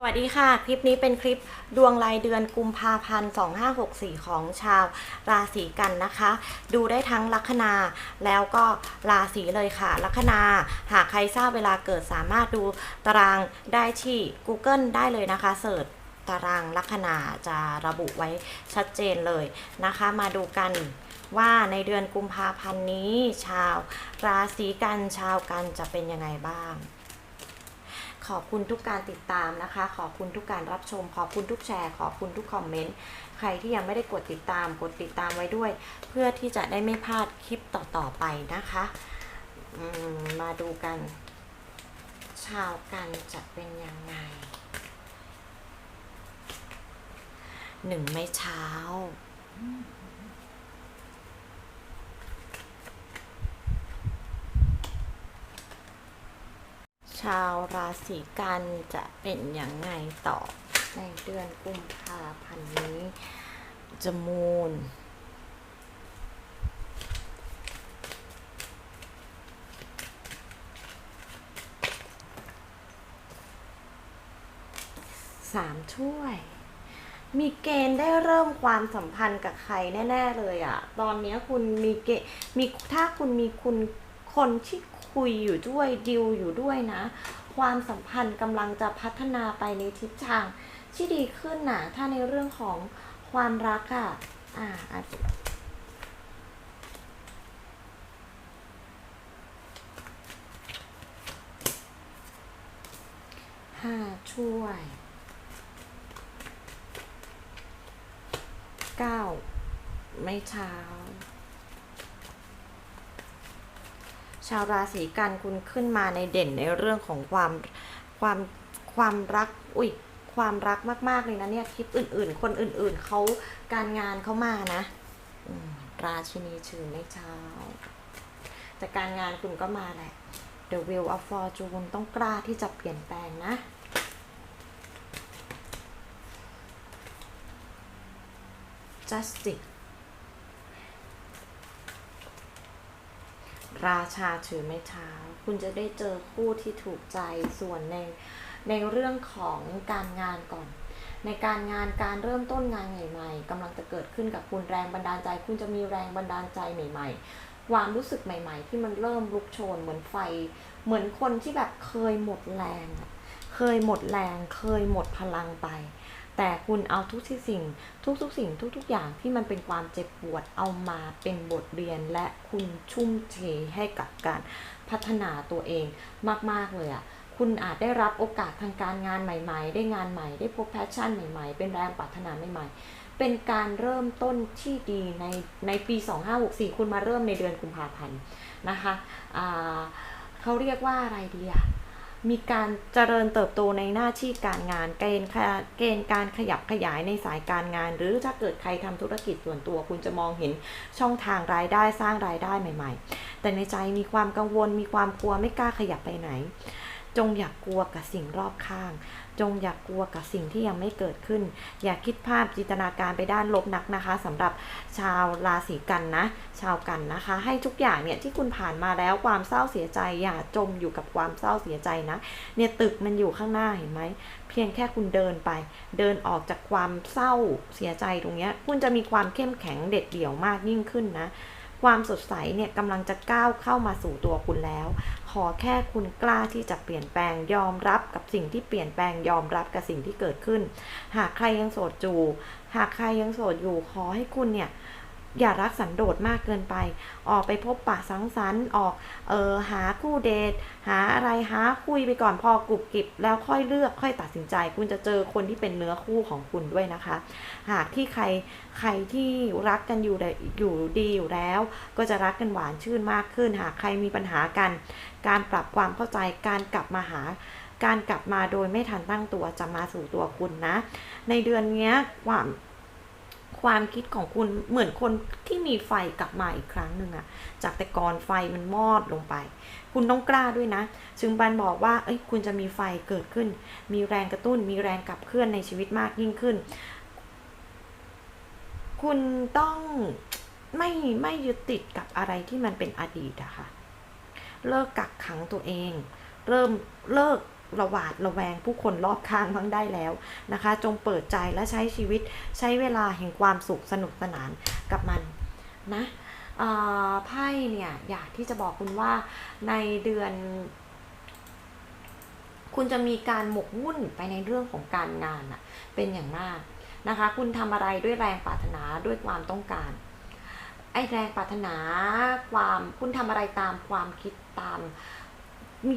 สวัสดีค่ะ คลิปนี้เป็นคลิปดวงรายเดือนกุมภาพันธ์2564 ของชาวราศีกันนะคะ ดูได้ทั้งลัคนาแล้วก็ราศีเลยค่ะ ลัคนาหากใครทราบเวลาเกิดสามารถดูตารางได้ที่ Google ได้เลยนะคะเสิร์ชตารางลัคนาจะระบุไว้ชัดเจนเลยนะคะ มาดูกันว่าในเดือนกุมภาพันธ์นี้ ชาวราศีกันชาวกันจะเป็นยังไงบ้าง ขอบคุณทุกการติดตามนะคะ ขอบคุณทุกการรับชม ขอบคุณทุกแชร์ ขอบคุณทุกคอมเมนต์ ใครที่ยังไม่ได้กดติดตาม กดติดตามไว้ด้วย เพื่อที่จะได้ไม่พลาดคลิปต่อๆไปนะคะมมาดูกัน ชาวกันจะเป็นยังไงหนึ่งไม่เช้า ชาวราศีกันจะเป็นยังไงต่อในเดือนกุมภาพันธ์นี้จะมูนสามถ้วย มีเกณฑ์ได้เริ่มความสัมพันธ์กับใครแน่ ๆ เลยอะตอนนี้คุณมีเกมีถ้าคุณมีคุณคนที่ คุยอยู่ด้วยดิวอยู่ด้วยนะ ความสัมพันธ์กำลังจะพัฒนาไปในทิศทางที่ดีขึ้นนะถ้าในเรื่องของความรักอะอ่าอาจจะห้าช่วยเก้าไม่เช้า ชาวราศีกันคุณขึ้นมาในเด่นในเรื่องของความความความรัก อุ้ยความรักมาก ๆ เลยนะเนี่ยคลิปอื่น ๆ คนอื่น ๆเขาการงานเขามานะราชินีชื่อไม่เช้าแต่การงานคุณก็มาแหละ The Wheel of Fortune ต้องกล้าที่จะเปลี่ยนแปลงนะ Justice ราชาถือไม้เท้า คุณจะได้เจอคู่ที่ถูกใจส่วนในในเรื่องของการงานก่อน ในการงานการเริ่มต้นงานใหม่ ๆกำลังจะเกิดขึ้นกับคุณแรงบันดาลใจ คุณจะมีแรงบันดาลใจใหม่ ๆ ความรู้สึกใหม่ ๆ ที่มันเริ่มลุกโชนเหมือนไฟ เหมือนคนที่แบบเคยหมดแรงอะเคยหมดแรง เคยหมดพลังไป แต่คุณเอาทุกสิ่ง ทุกๆสิ่งทุกๆ อย่างที่มันเป็นความเจ็บปวดเอามาเป็นบทเรียนและคุณชุ่มเทให้กับการพัฒนาตัวเองมาก ๆ เลยอะ่ะคุณอาจได้รับโอกาสทางการงานใหม่ ๆ ได้งานใหม่ ได้พบแพชชั่นใหม่ ๆ เป็นแรงปรารถนาใหม่ ๆ เป็นการเริ่มต้นที่ดีในในปี 2564 คุณมาเริ่มในเดือนกุมภาพันธ์นะคะเขาเรียกว่าอะไรดีอะ มีการเจริญเติบโตในหน้าที่การงานเกณฑ์เกณฑ์การขยับขยายในสายการงาน หรือถ้าเกิดใครทำธุรกิจส่วนตัว คุณจะมองเห็นช่องทางรายได้สร้างรายได้ใหม่ ๆ แต่ในใจมีความกังวลมีความกลัวไม่กล้าขยับไปไหน จงอย่ากกลัวกับสิ่งรอบข้าง จงอย่ากกลัวกับสิ่งที่ยังไม่เกิดขึ้น อย่าคิดภาพจินตนาการไปด้านลบนักนะคะสำหรับชาวราศีกันนะ ชาวกันนะคะ ให้ทุกอย่างเนี่ยที่คุณผ่านมาแล้วความเศร้าเสียใจ อย่าจมอยู่กับความเศร้าเสียใจนะเนี่ยตึกมันอยู่ข้างหน้าเห็นไหมเพียงแค่คุณเดินไป เดินออกจากความเศร้าเสียใจตรงเนี้ยคุณจะมีความเข้มแข็งเด็ดเดี่ยวมากยิ่งขึ้นนะ ความสดใสเนี่ยกำลังจะก้าวเข้ามาสู่ตัวคุณแล้ว ขอแค่คุณกล้าที่จะเปลี่ยนแปลงยอมรับกับสิ่งที่เปลี่ยนแปลงยอมรับกับสิ่งที่เกิดขึ้น หากใครยังโสดจูหากใครยังโสดอยู่ขอให้คุณเนี่ย อย่ารักสันโดษมากเกินไป ออกไปพบปะสังสรรค์ออกเออหาคู่เดท หาอะไรหาคุยไปก่อนพอกรุบกริบ แล้วค่อยเลือกค่อยตัดสินใจ คุณจะเจอคนที่เป็นเนื้อคู่ของคุณด้วยนะคะ หากที่ใครใครที่รักกันอยู่อยู่ดีอยู่แล้ว ก็จะรักกันหวานชื่นมากขึ้น หากใครมีปัญหากัน การปรับความเข้าใจการกลับมาหาการกลับมาโดยไม่ทันตั้งตัวจะมาสู่ตัวคุณนะ ในเดือนนี้ความ ความคิดของคุณเหมือนคนที่มีไฟกลับมาอีกครั้งหนึ่งอะจากแต่ก่อนไฟมันมอดลงไป คุณต้องกล้าด้วยนะจึงบันบอกว่าเอ้ยคุณจะมีไฟเกิดขึ้น มีแรงกระตุ้น มีแรงขับเคลื่อนในชีวิตมากยิ่งขึ้น คุณต้องไม่ไม่ยึดติดกับอะไรที่มันเป็นอดีตอะค่ะ เลิกกักขังตัวเอง เริ่มเลิก ระหวาดระแวงผู้คนรอบข้างบ้างได้แล้วนะคะ จงเปิดใจและใช้ชีวิตใช้เวลาแห่งความสุขสนุกสนานกับมันนะไพ่เนี่ยอยากที่จะบอกคุณว่าในเดือน คุณจะมีการหมกมุ่นไปในเรื่องของการงานอะเป็นอย่างมากนะคะ คุณทำอะไรด้วยแรงปรารถนาด้วยความต้องการไอแรงปรารถนาความคุณทำอะไรตามความคิดตาม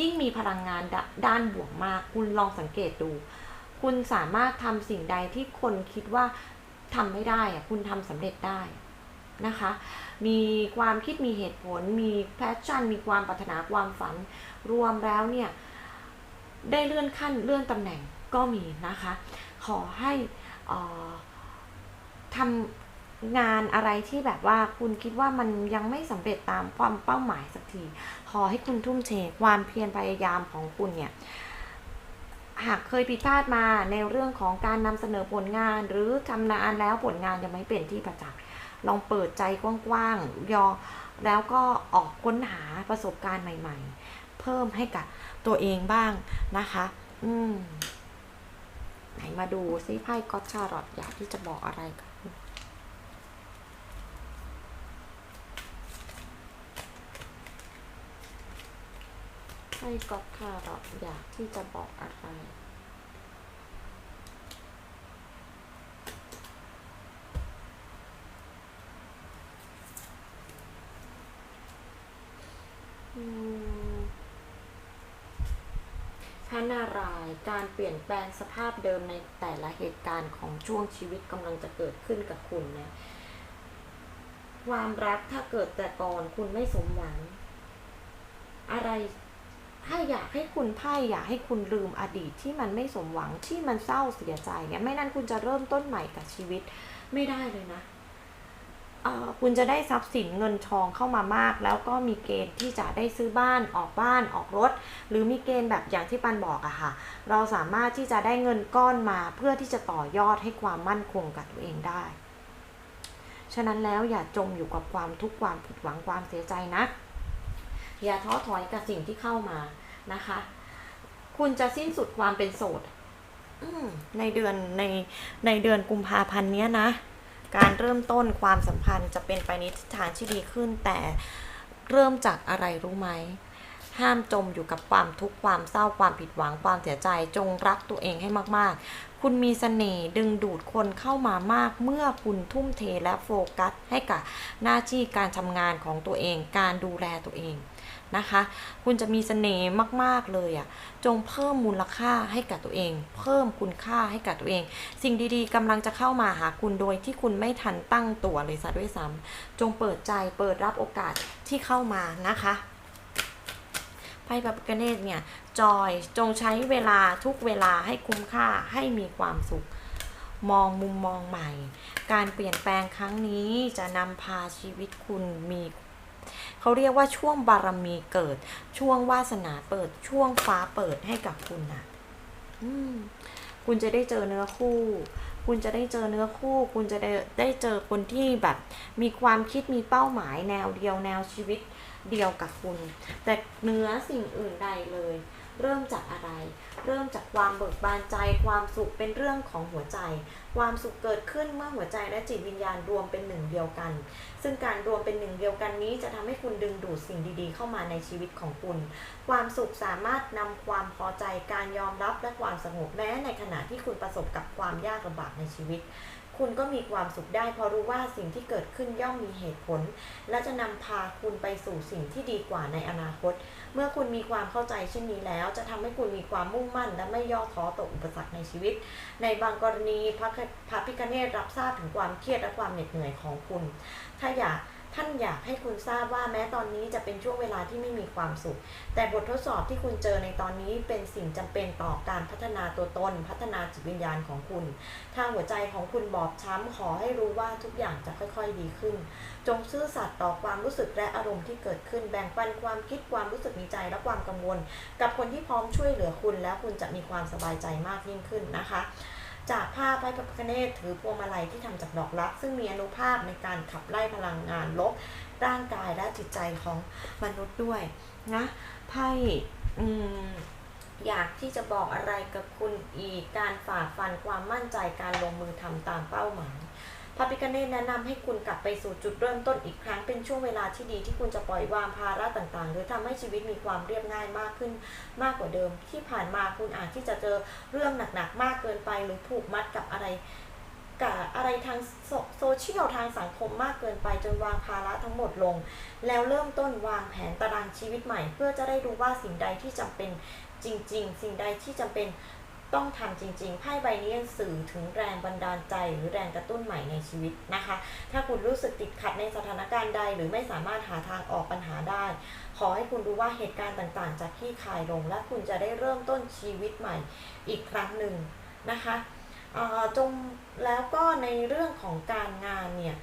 ยิ่งมีพลังงานดด้านบวกมาก คุณลองสังเกตดู คุณสามารถทำสิ่งใดที่คนคิดว่าทำไม่ได้อะคุณทำสำเร็จได้นะคะ มีความคิดมีเหตุผล มีแพชชั่น มีความปรารถนาความฝัน รวมแล้วเนี่ย ได้เลื่อนขั้นเลื่อนตำแหน่งก็มีนะคะ ขอให้ออทำ งานอะไรที่แบบว่าคุณคิดว่ามันยังไม่สำเร็จตามความเป้าหมายสักที ขอให้คุณทุ่มเทความเพียรพยายามของคุณเนี่ย หากเคยผิดพลาดมาในเรื่องของการนำเสนอผลงาน หรือทำนานแล้วผลงานยังไม่เป็นที่ประจักษ์ลองเปิดใจกว้างๆยอแล้วก็ออกค้นหาประสบการณ์ใหม่ ๆ เพิ่มให้กับตัวเองบ้างนะคะ อืมไหนมาดูซิไพ่ก็อตชารอตอยากที่จะบอกอะไรกับ คุณไพ่ก็อตชารอตอยากที่จะบอกอะไรพระนารายณ์การเปลี่ยนแปลงสภาพเดิมในแต่ละเหตุการณ์ของช่วงชีวิตกำลังจะเกิดขึ้นกับคุณนะ ความรักถ้าเกิดแต่ก่อนคุณไม่สมหวัง อะไร ให้อยากให้คุณไพ่อยากให้คุณลืมอดีตที่มันไม่สมหวังที่มันเศร้าเสียใจเนี่ยไม่นั้นคุณจะเริ่มต้นใหม่กับชีวิตไม่ได้เลยนะคุณจะได้ทรัพย์สินเงินทองเข้ามามาก แล้วก็มีเกณฑ์ที่จะได้ซื้อบ้านออกบ้านออกรถ หรือมีเกณฑ์แบบอย่างที่ปันบอกอะค่ะ เราสามารถที่จะได้เงินก้อนมาเพื่อที่จะต่อยอดให้ความมั่นคงกับตัวเองได้ ฉะนั้นแล้วอย่าจมอยู่กับความทุกข์ความผิดหวังความเสียใจนะ อย่าท้อถอยกับสิ่งที่เข้ามานะคะ คุณจะสิ้นสุดความเป็นโสดในเดือนในในเดือนกุมภาพันธ์เนี้ยนะ การเริ่มต้นความสัมพันธ์จะเป็นไปในทิศทางที่ดีขึ้น แต่เริ่มจากอะไรรู้ไหม ห้ามจมอยู่กับความทุกข์ความเศร้าความผิดหวังความเสียใจ จงรักตัวเองให้มากๆ คุณมีเสน่ห์ดึงดูดคนเข้ามามาก เมื่อคุณทุ่มเทและโฟกัสให้กับหน้าที่การทำงานของตัวเอง การดูแลตัวเองนะคะ คุณจะมีเสน่ห์มาก ๆ เลยอะ่ะ จงเพิ่มมูลค่าให้กับตัวเอง เพิ่มคุณค่าให้กับตัวเอง สิ่งดีๆกำลังจะเข้ามาหาคุณโดยที่คุณไม่ทันตั้งตัวเลยซะด้วยซ้ำจงเปิดใจเปิดรับโอกาสที่เข้ามานะคะ ไพ่พระพิฆเนศเนี่ยจอยจงใช้เวลาทุกเวลาให้คุ้มค่าให้มีความสุข มองมุมมองใหม่ การเปลี่ยนแปลงครั้งนี้จะนำพาชีวิตคุณมีเขาเรียกว่าช่วงบารมีเกิด ช่วงวาสนาเปิดช่วงฟ้าเปิดให้กับคุณนะอืม คุณจะได้เจอเนื้อคู่ คุณจะได้เจอเนื้อคู่ คุณจะได้ได้เจอคนที่แบบมีความคิดมีเป้าหมายแนวเดียวแนวชีวิตเดียวกับคุณ แต่เนื้อสิ่งอื่นใดเลย เริ่มจากอะไร เริ่มจากความเบิกบานใจ ความสุขเป็นเรื่องของหัวใจ ความสุขเกิดขึ้นเมื่อหัวใจและจิตวิญญาณรวมเป็นหนึ่งเดียวกัน ซึ่งการรวมเป็นหนึ่งเดียวกันนี้จะทำให้คุณดึงดูดสิ่งดีๆ เข้ามาในชีวิตของคุณ ความสุขสามารถนำความพอใจการยอมรับและความสงบแม้ในขณะที่คุณประสบกับความยากลำบากในชีวิต คุณก็มีความสุขได้เพราะรู้ว่าสิ่งที่เกิดขึ้นย่อมมีเหตุผล และจะนำพาคุณไปสู่สิ่งที่ดีกว่าในอนาคต เมื่อคุณมีความเข้าใจเช่นนี้แล้ว จะทำให้คุณมีความมุ่งมั่น และไม่ย่อท้อต่ออุปสรรคในชีวิต ในบางกรณีพระพระพิคเนตรับทราบถึงความเครียดและความเหน็ดเหนื่อยของคุณ ถ้าอยาก ท่านอยากให้คุณทราบว่าแม้ตอนนี้จะเป็นช่วงเวลาที่ไม่มีความสุข แต่บททดสอบที่คุณเจอในตอนนี้เป็นสิ่งจำเป็นต่อการพัฒนาตัวตน พัฒนาจิตวิญญาณของคุณ ถ้าหัวใจของคุณบอบช้ำขอให้รู้ว่าทุกอย่างจะค่อยๆดีขึ้น จงซื่อสัตย์ต่อความรู้สึกและอารมณ์ที่เกิดขึ้นแบ่งปันความคิดความรู้สึกในใจและความกังวล กับคนที่พร้อมช่วยเหลือคุณ แล้วคุณจะมีความสบายใจมากยิ่งขึ้นนะคะ จากภาพไพ่พระพิฆเนศถือพวงมาลัยที่ทำจากดอกรัก ซึ่งมีอนุภาพในการขับไล่พลังงานลบร่างกายและจิตใจของมนุษย์ด้วยนะไพ่อืมอยากที่จะบอกอะไรกับคุณอีกการฝ่าฟันความมั่นใจการลงมือทำตามเป้าหมาย พระพิคเนตแนะนำให้คุณกลับไปสู่จุดเริ่มต้นอีกครั้งเป็นช่วงเวลาที่ดีที่คุณจะปล่อยวางภาระต่างๆ หรือทำให้ชีวิตมีความเรียบง่ายมากขึ้นมากกว่าเดิม ที่ผ่านมาคุณอาจที่จะเจอเรื่องหนักๆมากเกินไป หรือผูกมัดกับอะไรกับอะไรทางโซโซเชียลทางสังคมมากเกินไปจนวางภาระทั้งหมดลง แล้วเริ่มต้นวางแผนตารางชีวิตใหม่ เพื่อจะได้รู้ว่าสิ่งใดที่จำเป็นจริง ๆ สิ่งใดที่จำเป็น ต้องทำจริงๆไพ่ใบนี้ยังสื่อถึงแรงบันดาลใจหรือแรงกระตุ้นใหม่ในชีวิตนะคะ ถ้าคุณรู้สึกติดขัดในสถานการณ์ใด หรือไม่สามารถหาทางออกปัญหาได้ ขอให้คุณรู้ว่าเหตุการณ์ต่างๆ จะคลี่คลายลง และคุณจะได้เริ่มต้นชีวิตใหม่อีกครั้งหนึ่งนะคะจงแล้วก็ในเรื่องของการงานเนี่ย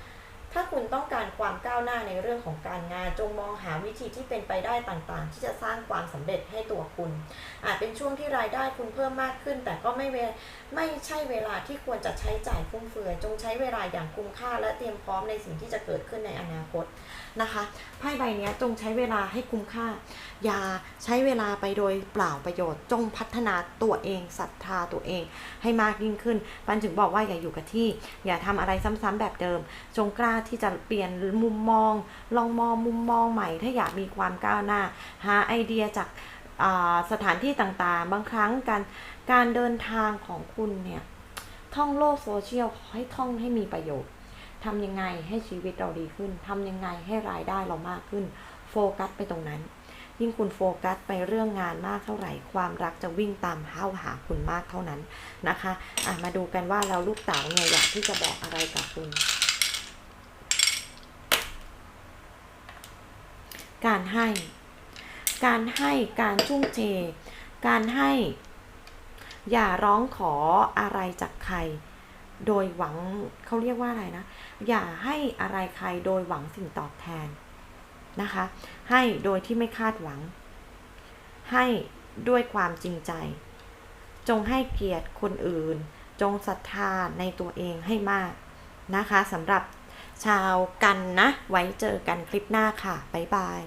ถ้าคุณต้องการความก้าวหน้าในเรื่องของการงาน จงมองหาวิธีที่เป็นไปได้ต่างๆ ที่จะสร้างความสำเร็จให้ตัวคุณ อาจเป็นช่วงที่รายได้คุณเพิ่มมากขึ้น แต่ก็ไม่เวไม่ใช่เวลาที่ควรจะใช้จ่ายฟุ่มเฟือยจงใช้เวลาอย่างคุ้มค่า และเตรียมพร้อมในสิ่งที่จะเกิดขึ้นในอนาคตนะคะไพ่ใบนี้จงใช้เวลาให้คุ้มค่า อย่าใช้เวลาไปโดยเปล่าประโยชน์ จงพัฒนาตัวเองศรัทธาตัวเองให้มากยิ่งขึ้นปันถึงบอกว่าอย่าอยู่กับที่ อย่าทำอะไรซ้ำๆแบบเดิม จงกล้าที่จะเปลี่ยนมุมมอง ลองมองมุมมองใหม่ ถ้าอยากมีความก้าวหน้า หาไอเดียจากสถานที่ต่างๆ บางครั้งการการเดินทางของคุณเนี่ย ท่องโลกโซเชียลให้ท่องให้มีประโยชน์ทำยังไงให้ชีวิตเราดีขึ้นทำยังไงให้รายได้เรามากขึ้น โฟกัสไปตรงนั้น ยิ่งคุณโฟกัสไปเรื่องงานมากเท่าไหร่ ความรักจะวิ่งตามเข้าหาคุณมากเท่านั้นนะคะะมาดูกันว่าเราลูกเต๋าเนี่ยอยากที่จะบอกอะไรกับคุณ การให้ การให้การชุ่มเท การให้ อย่าร้องขออะไรจากใคร โดยหวังเขาเรียกว่าอะไรนะ อย่าให้อะไรใครโดยหวังสิ่งตอบแทนนะคะ ให้โดยที่ไม่คาดหวัง ให้ด้วยความจริงใจ จงให้เกียรติคนอื่น จงศรัทธาในตัวเองให้มากนะคะสำหรับชาวกันนะ ไว้เจอกันคลิปหน้าค่ะ บ๊ายบาย